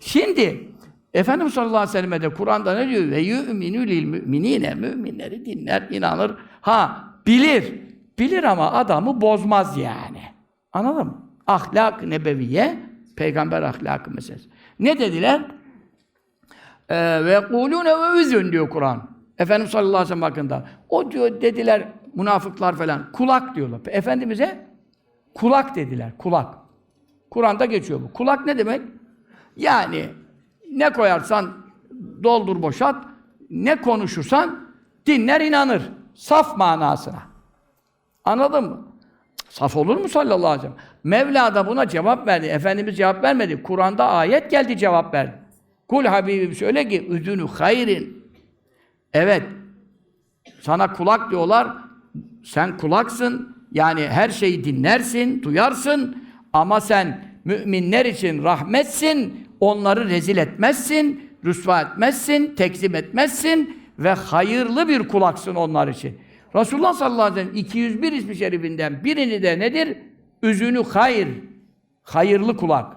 Şimdi Efendimiz sallallahu aleyhi ve sellem de Kur'an'da ne diyor? Ve yu'minu lil müminine müminleri dinler, inanır. Ha bilir. Bilir ama adamı bozmaz yani. Anladın mı? Ahlak nebeviye, peygamber ahlakı meselesi. Ne dediler? Ee, ve kulune ve üzün diyor Kur'an. Efendimiz sallallahu aleyhi ve sellem hakkında. O diyor dediler münafıklar falan. Kulak diyorlar. Efendimiz'e kulak dediler. Kulak. Kur'an'da geçiyor bu. Kulak ne demek? Yani ne koyarsan doldur boşalt, ne konuşursan dinler inanır. Saf manasına. Anladın mı? Saf olur mu sallallahu aleyhi ve sellem? Mevla da buna cevap verdi. Efendimiz cevap vermedi. Kur'an'da ayet geldi cevap verdi. Kul Habibim söyle ki üzünü hayrin. Evet. Sana kulak diyorlar. Sen kulaksın. Yani her şeyi dinlersin, duyarsın. Ama sen müminler için rahmetsin. Onları rezil etmezsin, rüsva etmezsin, tekzip etmezsin ve hayırlı bir kulaksın onlar için. Resulullah sallallahu aleyhi ve sellem 201 ismi şerifinden birini de nedir? Üzünü hayır. Hayırlı kulak.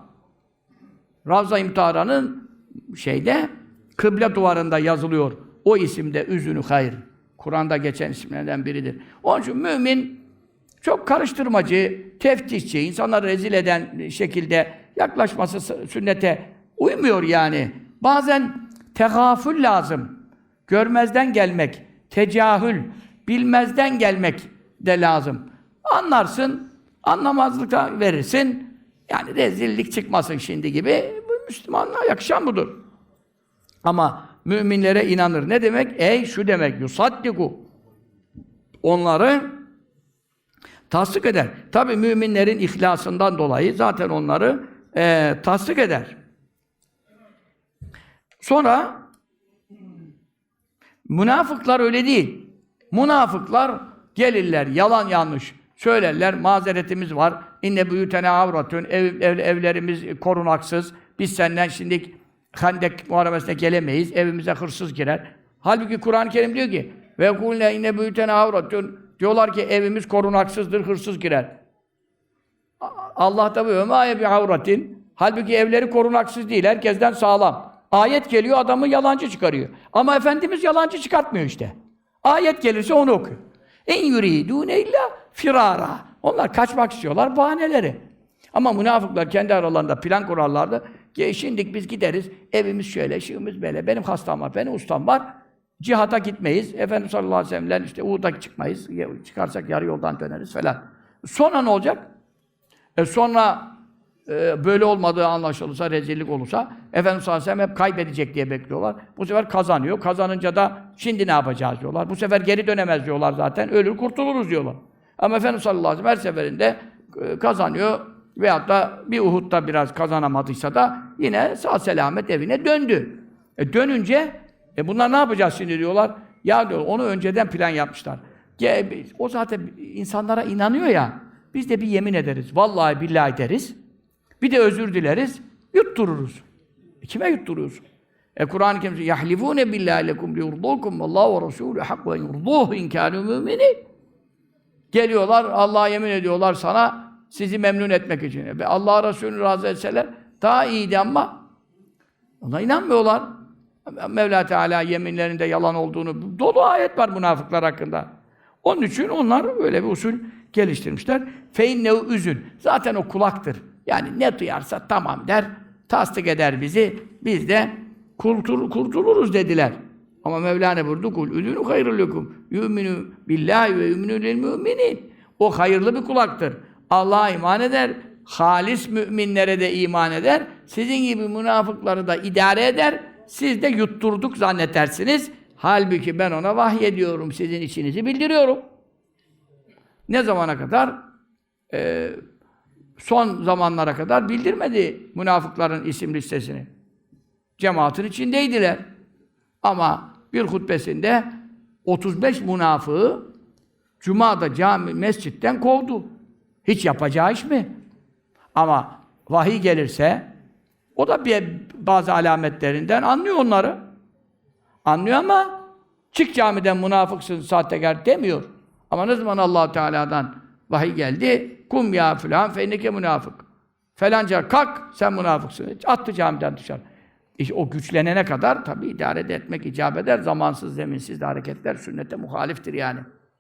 Ravza İmtihara'nın şeyde kıble duvarında yazılıyor. O isimde üzünü hayır. Kur'an'da geçen isimlerden biridir. Onun için mümin çok karıştırmacı, teftişçi, insanları rezil eden şekilde yaklaşması sünnete uymuyor yani. Bazen tegafül lazım. Görmezden gelmek, tecahül, bilmezden gelmek de lazım. Anlarsın, anlamazlıkta verirsin. Yani rezillik çıkmasın şimdi gibi. Bu Müslümanlığa yakışan budur. Ama müminlere inanır. Ne demek? Ey şu demek. Yusaddiku. Onları tasdik eder. Tabi müminlerin ihlasından dolayı zaten onları e, tasdik eder. Sonra münafıklar öyle değil. Münafıklar gelirler, yalan yanlış söylerler, mazeretimiz var. İnne büyütene avratun, ev, ev, evlerimiz korunaksız. Biz senden şimdi Hendek muharebesine gelemeyiz, evimize hırsız girer. Halbuki Kur'an-ı Kerim diyor ki ve kulne inne büyütene avratun diyorlar ki evimiz korunaksızdır, hırsız girer. Allah da bu ma bi avratin. Halbuki evleri korunaksız değil, herkesten sağlam. Ayet geliyor, adamı yalancı çıkarıyor. Ama Efendimiz yalancı çıkartmıyor işte. Ayet gelirse onu okuyor. En yuridûne illa firara. Onlar kaçmak istiyorlar, bahaneleri. Ama münafıklar kendi aralarında plan kurarlardı. Ki şimdi biz gideriz, evimiz şöyle, şığımız böyle, benim hastam var, benim ustam var. Cihata gitmeyiz. Efendimiz sallallahu aleyhi ve sellem'den işte Uhud'a çıkmayız. Çıkarsak yarı yoldan döneriz falan. Sonra ne olacak? E sonra e, böyle olmadığı anlaşılırsa, rezillik olursa Efendimiz sallallahu aleyhi ve sellem hep kaybedecek diye bekliyorlar. Bu sefer kazanıyor. Kazanınca da şimdi ne yapacağız diyorlar. Bu sefer geri dönemez diyorlar zaten. Ölür kurtuluruz diyorlar. Ama Efendimiz sallallahu aleyhi ve sellem her seferinde e, kazanıyor. Veyahut da bir Uhud'da biraz kazanamadıysa da yine sağ selamet evine döndü. E dönünce e bunlar ne yapacağız şimdi diyorlar. Ya diyor onu önceden plan yapmışlar. O zaten insanlara inanıyor ya. Biz de bir yemin ederiz. Vallahi billahi deriz. Bir de özür dileriz. Yuttururuz. E kime yutturuyorsun? E Kur'an-ı Kerim yahlifune billahi lekum liyurdukum vallahu ve resulü hak ve yurduhu in kânû müminin. Geliyorlar Allah'a yemin ediyorlar sana sizi memnun etmek için. Ve Allah Resulü'nü razı etseler daha iyiydi ama ona inanmıyorlar. Mevla Teala yeminlerinde yalan olduğunu dolu ayet var münafıklar hakkında. Onun için onlar böyle bir usul geliştirmişler. Feinnehu üzün. Zaten o kulaktır. Yani ne duyarsa tamam der, tasdik eder bizi. Biz de kurtul, kurtuluruz dediler. Ama Mevla ne buyurdu? Kul üzünü hayrul lekum. Yu'minu billahi ve yu'minu lil müminin. O hayırlı bir kulaktır. Allah'a iman eder. Halis müminlere de iman eder. Sizin gibi münafıkları da idare eder. Siz de yutturduk zannedersiniz. Halbuki ben ona vahiy ediyorum. Sizin içinizi bildiriyorum. Ne zamana kadar? Ee, son zamanlara kadar bildirmedi münafıkların isim listesini. Cemaatin içindeydiler. Ama bir hutbesinde 35 münafığı Cuma'da cami, mescitten kovdu. Hiç yapacağı iş mi? Ama vahiy gelirse o da bir bazı alametlerinden anlıyor onları. Anlıyor ama çık camiden münafıksın, sahtekar demiyor. Ama ne zaman allah Teala'dan vahiy geldi, kum ya filan fenneke münafık. Felanca kalk, sen münafıksın. Attı camiden dışarı. İşte o güçlenene kadar tabii idare etmek icap eder. Zamansız, zeminsiz de hareketler sünnete muhaliftir yani.